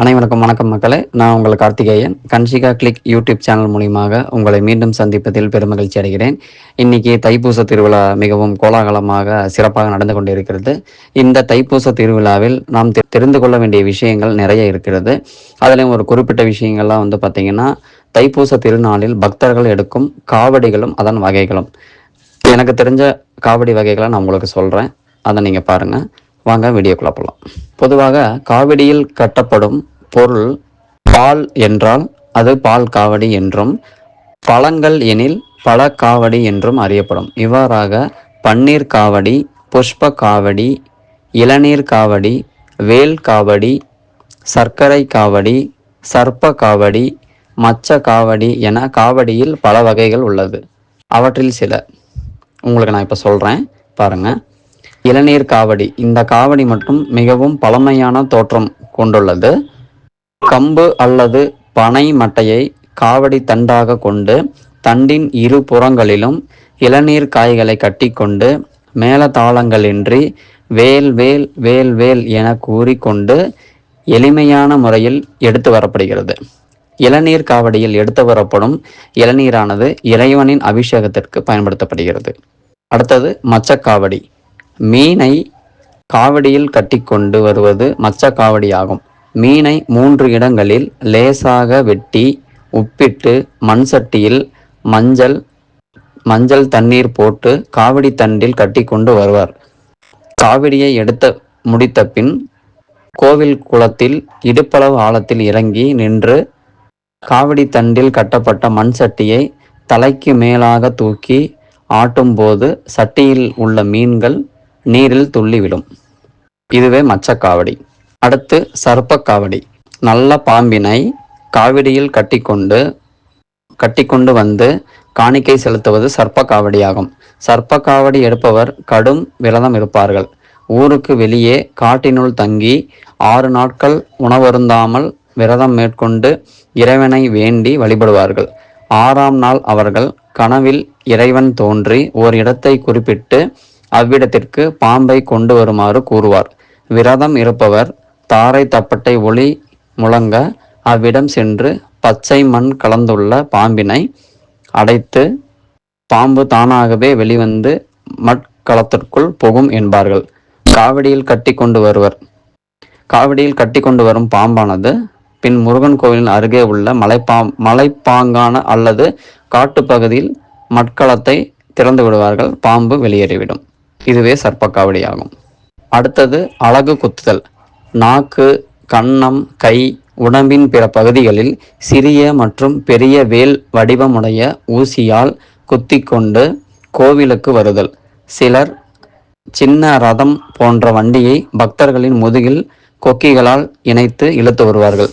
அனைவருக்கும் வணக்கம் மக்களே. நான் உங்கள் Karthikeyan. Kanshika click YouTube channel மூலியமாக உங்களை மீண்டும் சந்திப்பதில் பெருமகிழ்ச்சி அடைகிறேன். இன்னைக்கு தைப்பூச திருவிழா மிகவும் கோலாகலமாக சிறப்பாக நடந்து கொண்டிருக்கிறது. இந்த தைப்பூச திருவிழாவில் நாம் தெ- தெரிந்து கொள்ள வேண்டிய விஷயங்கள் நிறைய இருக்கிறது. அதிலையும் ஒரு குறிப்பிட்ட விஷயங்கள்லாம் வந்து பார்த்திங்கன்னா தைப்பூச திருநாளில் பக்தர்கள் எடுக்கும் காவடிகளும் அதன் வகைகளும். எனக்கு தெரிஞ்ச காவடி வகைகளை நான் உங்களுக்கு சொல்கிறேன் அதை நீங்கள் பாருங்கள் வாங்க வீடியோக்குள்ள போகலாம் பொதுவாக காவடியில் கட்டப்படும் பொருள் பால் என்றால் அது பால் காவடி என்றும் பழங்கள் எனில் பழ காவடி என்றும் அறியப்படும். இவ்வாறாக பன்னீர் காவடி புஷ்ப காவடி இளநீர் காவடி வேல் காவடி சர்க்கரை காவடி சர்ப்ப காவடி மச்ச காவடி என காவடியில் பல வகைகள் உள்ளது. அவற்றில் சில. உங்களுக்கு நான் இப்போ சொல்கிறேன் பாருங்கள் இளநீர் காவடி. இந்த காவடி மட்டும் மிகவும் பழமையான தோற்றம் கொண்டுள்ளது. கம்பு அல்லது பனை மட்டையை காவடி தண்டாக கொண்டு தண்டின் இரு புறங்களிலும் இளநீர் காய்களை கட்டிக்கொண்டு மேலதாளங்களின்றி வேல் வேல் வேல் வேல் என கூறிக்கொண்டு எளிமையான முறையில் எடுத்து வரப்படுகிறது. இளநீர் காவடியில் எடுத்து வரப்படும் இளநீரானது இறைவனின் அபிஷேகத்திற்கு பயன்படுத்தப்படுகிறது. அடுத்தது மச்சக்காவடி. மீனை காவடியில் கட்டி கொண்டு வருவது மச்சக்காவடி ஆகும் மீனை மூன்று இடங்களில் லேசாக வெட்டி உப்பிட்டு மண் சட்டியில் மஞ்சள் மஞ்சள் தண்ணீர் போட்டு காவடி தண்டில் கட்டிக்கொண்டு வருவார். காவடியை எடுத்த முடித்த பின் கோவில் குளத்தில் இடுப்பளவு ஆழத்தில் இறங்கி நின்று காவடி தண்டில் கட்டப்பட்ட மண் சட்டியை தலைக்கு மேலாக தூக்கி ஆட்டும்போது சட்டியில் உள்ள மீன்கள் நீரில் துள்ளிவிடும். இதுவே மச்சக்காவடி. அடுத்து சர்ப்பக்காவடி. நல்ல பாம்பினை காவடியில் கட்டிக்கொண்டு கட்டிக்கொண்டு வந்து காணிக்கை செலுத்துவது சர்ப்பக்காவடியாகும். சர்ப்பக்காவடி எடுப்பவர் கடும் விரதம் இருப்பார்கள். ஊருக்கு வெளியே காட்டினுள் தங்கி ஆறு நாட்கள் உணவருந்தாமல் விரதம் மேற்கொண்டு இறைவனை வேண்டி வழிபடுவார்கள். ஆறாம் நாள் அவர்கள் கனவில் இறைவன் தோன்றி ஓர் இடத்தை குறிப்பிட்டு அவ்விடத்திற்கு பாம்பை கொண்டு வருமாறு கூறுவார். விரதம் இருப்பவர் தாரை தப்பட்டை ஒளி முழங்க அவ்விடம் சென்று பச்சை மண் கலந்துள்ள பாம்பினை அடைத்து பாம்பு தானாகவே வெளிவந்து மட்களத்திற்குள் புகும் என்பார்கள். காவடியில் கட்டி கொண்டு வருவர். காவடியில் கட்டி கொண்டு வரும் பாம்பானது பின் முருகன் கோவிலின் அருகே உள்ள மலைப்பாம் மலைப்பாங்கான அல்லது காட்டுப்பகுதியில் மட்களத்தை திறந்து விடுவார்கள். பாம்பு வெளியேறிவிடும். இதுவே சர்ப்பக்காவடி ஆகும் அடுத்தது அழகு குத்துதல். நாக்கு கன்னம் கை உடம்பின் பிற பகுதிகளில் சிறிய மற்றும் பெரிய வேல் வடிவமுடைய ஊசியால் குத்திக்கொண்டு கோவிலுக்கு வருதல். சிலர் சின்ன ரதம் போன்ற வண்டியை பக்தர்களின் முதுகில் கொக்கிகளால் இணைத்து இழுத்து வருவார்கள்.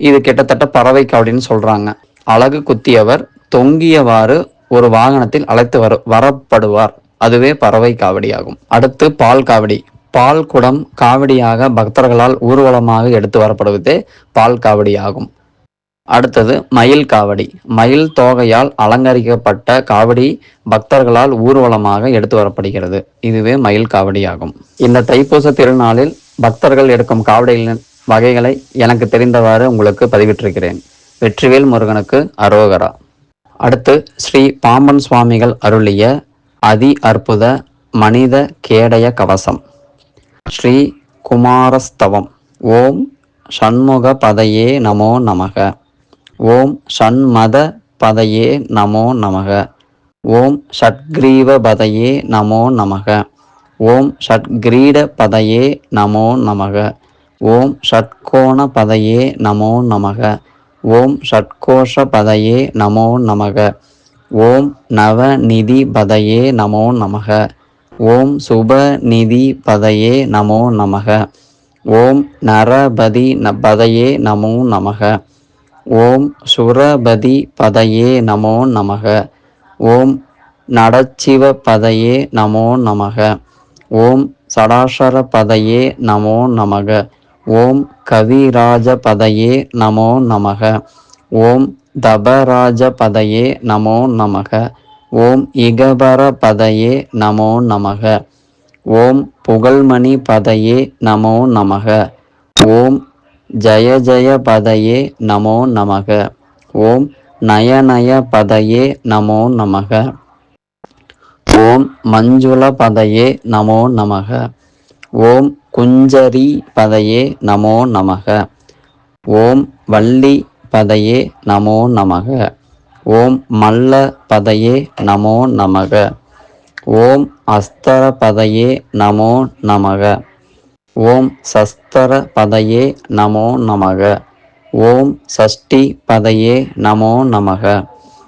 இது கிட்டத்தட்ட பறவை காவடின்னு சொல்றாங்க. அழகு குத்தியவர் தொங்கியவாறு ஒரு வாகனத்தில் அழைத்து வர வரப்படுவார். அதுவே பறவை காவடியாகும். அடுத்து பால் காவடி. பால் குடம் காவடியாக பக்தர்களால் ஊர்வலமாக எடுத்து வரப்படுவதே பால் காவடியாகும். அடுத்தது மயில் காவடி. மயில் தோகையால் அலங்கரிக்கப்பட்ட காவடி பக்தர்களால் ஊர்வலமாக எடுத்து வரப்படுகிறது. இதுவே மயில் காவடியாகும். இந்த தைப்பூச திருநாளில் பக்தர்கள் எடுக்கும் காவடிகளின் வகைகளை எனக்கு தெரிந்தவாறு உங்களுக்கு பதிவிட்டிருக்கிறேன். வெற்றிவேல் முருகனுக்கு அரோகரா. அடுத்து ஸ்ரீ பாம்பன் சுவாமிகள் அருளிய அதி அற்புத மனித கேடய கவசம். ஸ்ரீ குமாரஸ்தவம் ஓம் ஷண்முக பதையே நமோ நமக. ஓம் ஷண்மத பதையே நமோ நமக. ஓம் ஷட்கிரீவ பதையே நமோ நமக. ஓம் ஷட்கிரீட பதையே நமோ நமக. ஓம் ஷட்கோண பதையே நமோ நமக. ஓம் ஷட்கோஷ பதையே நமோ நமக. ஓம் நவநிதி பதையே நமோ நமக. ஓம் சுபநிதி பதையே நமோ நமக. ஓம் நரபதி ந பதையே நமோ நமக. ஓம் சுரபதி பதையே நமோ நமக. ஓம் நடச்சிவ பதையே நமோ நமக. ஓம் சடாசர பதையே நமோ நமக. ஓம் கவிராஜ பதையே நமோ நமக. ஓம் தபராஜ பதையே நமோ நமக. ஓம் இகபர பதையே நமோ நமக. ஓம் புகழ்மணி பதையே நமோ நமக. ஓம் ஜய ஜய பதையே நமோ நமக. ஓம் நயநய பதையே நமோ நமக. ஓம் மஞ்சுள பதையே நமோ நமக. ஓம் குஞ்சரி பதையே நமோ நமக. ஓம் வள்ளி பதையே நமோ நமக. ஓம் மல்ல பதையே நமோ நமக. ஓம் அஸ்தர பதையே நமோ நமக. ஓம் சஸ்தர பதையே நமோ நமக. ஓம் சஷ்டி பதையே நமோ நமக.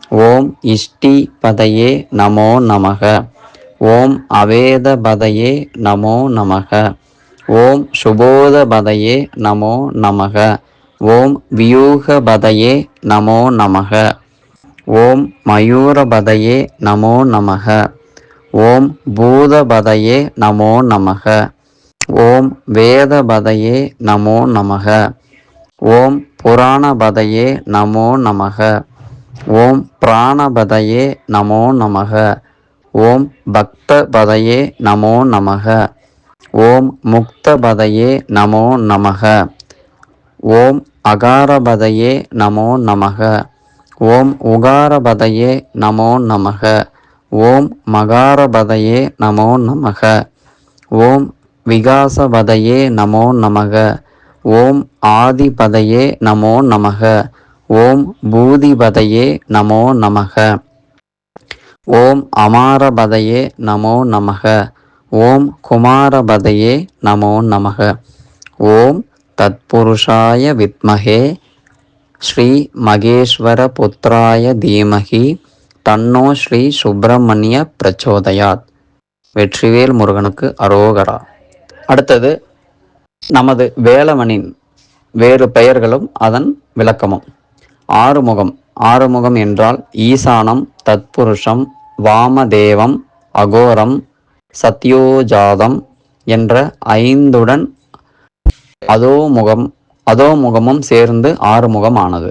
ஓம் இஷ்டி பதையே நமோ நமக. ஓம் அவேத பதையே நமோ நமக. ஓம் சுபோத பதையே நமோ நமக. ஓம் வியூக பதையே நமோ நமக. ஓம் மயூரபதையே நமோ நமக. ஓம் பூதபதையே நமோ நமக. ஓம் வேதபதையே நமோ நமக. ஓம் புராணபதையே நமோ நமக. ஓம் பிராணபதையே நமோ நமக. ஓம் பக்தபதையே நமோ நமக. ஓம் முக்தபதையே நமோ நமக. ஓம் அகாரபதையே நமோ நமக. ஓம் உகாரபதையே நமோ நமக. ஓம் மகாரபதையே நமோ நமக. ஓம் விகாசபதையே நமோ நமக. ஓம் ஆதிபதையே நமோ நமக. ஓம் பூதிபதையே நமோ நமக. ஓம் அமாரபதையே நமோ நமக. ஓம் குமாரபதையே நமோ நமக. ஓம் தத்புருஷாய வித்மகே ஸ்ரீ மகேஸ்வர புத்திராய தீமகி தன்னோ ஸ்ரீ சுப்பிரமணிய பிரச்சோதயாத். வெற்றிவேல் முருகனுக்கு அரோகரா. அடுத்தது நமது வேலவனின் வேறு பெயர்களும் அதன் விளக்கமும். ஆறுமுகம். ஆறுமுகம் என்றால் ஈசானம் தத்புருஷம் வாமதேவம் அகோரம் சத்யோஜாதம் என்ற ஐந்துடன் அதோமுகம் அதோ முகமும் சேர்ந்து ஆறுமுகம் ஆனது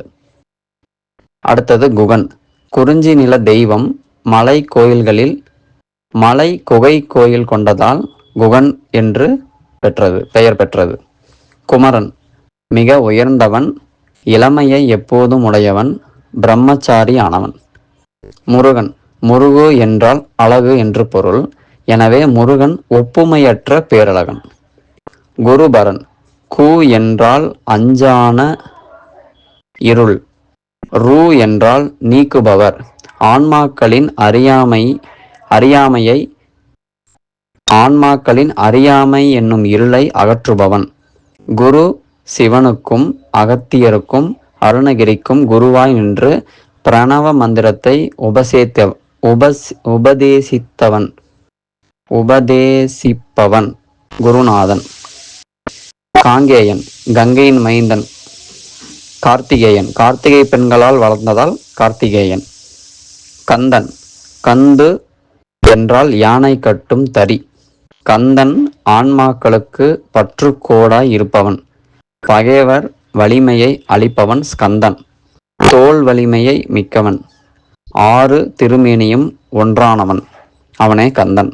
அடுத்தது குகன். குறிஞ்சி நில தெய்வம் மலை கோயில்களில் மலை குகை கோயில் கொண்டதால் குகன் என்று பெற்றது பெயர் பெற்றது. குமரன். மிக உயர்ந்தவன் இளமையை எப்போதும் உடையவன் பிரம்மச்சாரி ஆனவன். முருகன். முருகு என்றால் அழகு என்று பொருள். எனவே முருகன் ஒப்புமையற்ற பேரழகன். குருபரன். கு என்றால் அஞ்சான இருள். ரூ என்றால் நீக்குபவர். ஆன்மாக்களின் அறியாமை அறியாமையை ஆன்மாக்களின் அறியாமை என்னும் இருளை அகற்றுபவன். குரு சிவனுக்கும் அகத்தியருக்கும் அருணகிரிக்கும் குருவாய் நின்று பிரணவ மந்திரத்தை உபசேத்த உபஸ் உபதேசித்தவன். உபதேசிப்பவன் குருநாதன். காங்கேயன் கங்கையின் மைந்தன் கார்த்திகேயன். கார்த்திகை பெண்களால் வளர்ந்ததால் கார்த்திகேயன். கந்தன் கந்து என்றால் யானை கட்டும் தறி. கந்தன் ஆன்மாக்களுக்கு பற்றுக்கோடாய் இருப்பவன். பகைவர் வலிமையை அளிப்பவன் ஸ்கந்தன். தோல் வலிமையை மிக்கவன். ஆறு திருமேனியும் ஒன்றானவன். அவனே கந்தன்.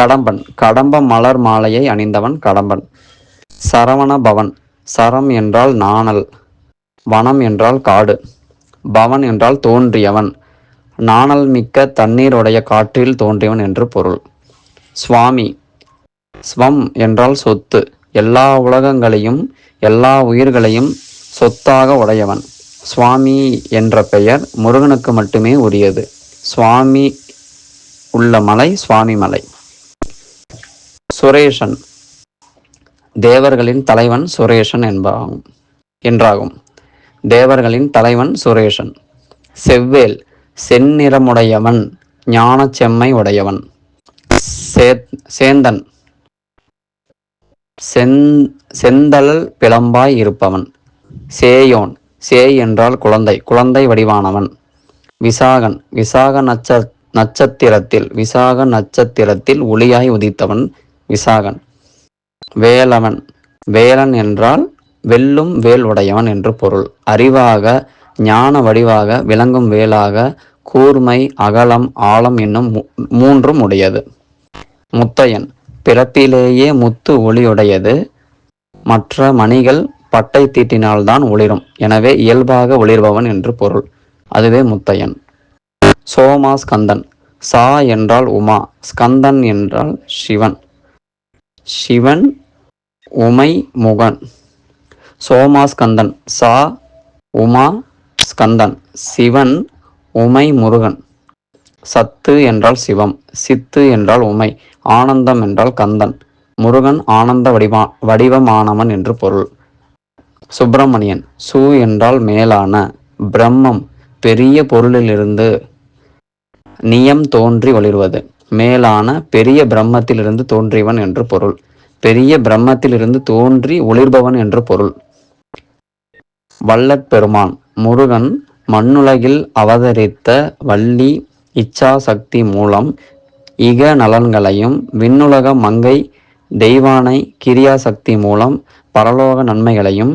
கடம்பன் கடம்ப மலர் மாலையை அணிந்தவன் கடம்பன். சரவண பவன். சரம் என்றால் நாணல் வனம் என்றால் காடு பவன் என்றால் தோன்றியவன் நாணல் மிக்க தண்ணீருடைய காற்றில் தோன்றியவன் என்று பொருள். சுவாமி ஸ்வம் என்றால் சொத்து எல்லா உலகங்களையும் எல்லா உயிர்களையும் சொத்தாக உடையவன். சுவாமி என்ற பெயர் முருகனுக்கு மட்டுமே உரியது. சுவாமி உள்ள மலை சுவாமி மலை. சுரேஷன் தேவர்களின் தலைவன் சுரேஷன் என்பாகும் என்றாகும். தேவர்களின் தலைவன் சுரேஷன். செவ்வேல் செந்நிறமுடையவன் ஞானச் செம்மை உடையவன். சேந்தன். செந் செந்தல் பிளம்பாய் இருப்பவன். சேயோன் சேய் என்றால் குழந்தை குழந்தை வடிவானவன். விசாகன் விசாக நட்ச நட்சத்திரத்தில் விசாக நட்சத்திரத்தில் ஒளியாய் உதித்தவன் விசாகன். வேலவன். வேலன் என்றால் வெல்லும் வேல் உடையவன் என்று பொருள். அறிவாக ஞான வடிவாக விளங்கும் வேலாக கூர்மை அகலம் ஆழம் என்னும் மூன்றும் உடையது. முத்தையன். பிறப்பிலேயே முத்து ஒளியுடையது. மற்ற மணிகள் பட்டை தீட்டினால்தான் ஒளிரும். எனவே இயல்பாக ஒளிர்பவன் என்று பொருள். அதுவே முத்தையன். சோமா ஸ்கந்தன். சா என்றால் உமா. ஸ்கந்தன் என்றால் சிவன். சிவன் உமை முகன். சோமா ஸ்கந்தன் சா உமா ஸ்கந்தன். சிவன் உமை முருகன். சத்து என்றால் சிவம் சித்து என்றால் உமை ஆனந்தம் என்றால் கந்தன். முருகன் ஆனந்த வடிவா வடிவமானவன் என்று பொருள். சுப்பிரமணியன் சு என்றால் மேலான பிரம்மம் பெரிய பொருளிலிருந்து நியம் தோன்றி வளிர்வது மேலான பெரிய பிரம்மத்திலிருந்து தோன்றியவன் என்று பொருள். பெரிய பிரம்மத்திலிருந்து தோன்றி ஒளிர்பவன் என்று பொருள். வல்லற்பெருமான் முருகன் மண்ணுலகில் அவதரித்த வள்ளி இச்சா சக்தி மூலம் இக நலன்களையும் விண்ணுலக மங்கை தெய்வானை கிரியா சக்தி மூலம் பரலோக நன்மைகளையும்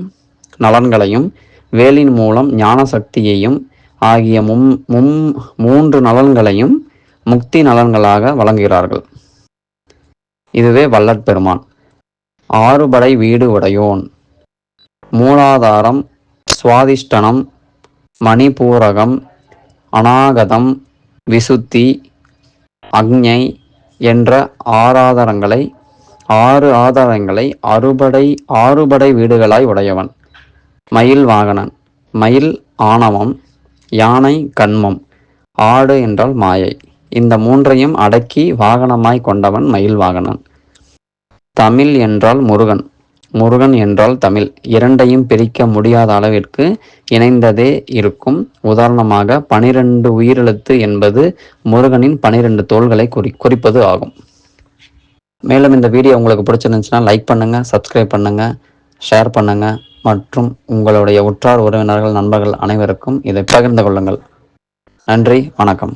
நலன்களையும் வேலின் மூலம் ஞான சக்தியையும் ஆகிய மும் மும் மூன்று நலன்களையும் முக்தி நலன்களாக வழங்குகிறார்கள். இதுவே வல்லற்பெருமான் ஆறுபடை வீடு உடையோன். மூலாதாரம் சுவாதிஷ்டனம் மணிபூரகம் அநாகதம் விசுத்தி அக்ஞை என்ற ஆறாதாரங்களை ஆறு ஆதாரங்களை அறுபடை ஆறுபடை வீடுகளாய் உடையவன். மயில் வாகனன் மயில் ஆணவம் யானை கண்மம் ஆடு என்றால் மாயை. இந்த மூன்றையும் அடக்கி வாகனமாய் கொண்டவன் மயில் வாகனன். தமிழ் என்றால் முருகன் முருகன் என்றால் தமிழ். இரண்டையும் பிரிக்க முடியாத அளவிற்கு இணைந்ததே இருக்கும். உதாரணமாக பனிரெண்டு உயிரெழுத்து என்பது முருகனின் பனிரெண்டு தோள்களை குறி குறிப்பது ஆகும். மேலும் இந்த வீடியோ உங்களுக்கு பிடிச்சிருந்துச்சுன்னா லைக் பண்ணுங்கள் சப்ஸ்கிரைப் பண்ணுங்கள் ஷேர் பண்ணுங்கள் மற்றும் உங்களுடைய உற்றார் உறவினர்கள் நண்பர்கள் அனைவருக்கும் இதை பகிர்ந்து கொள்ளுங்கள். நன்றி வணக்கம்.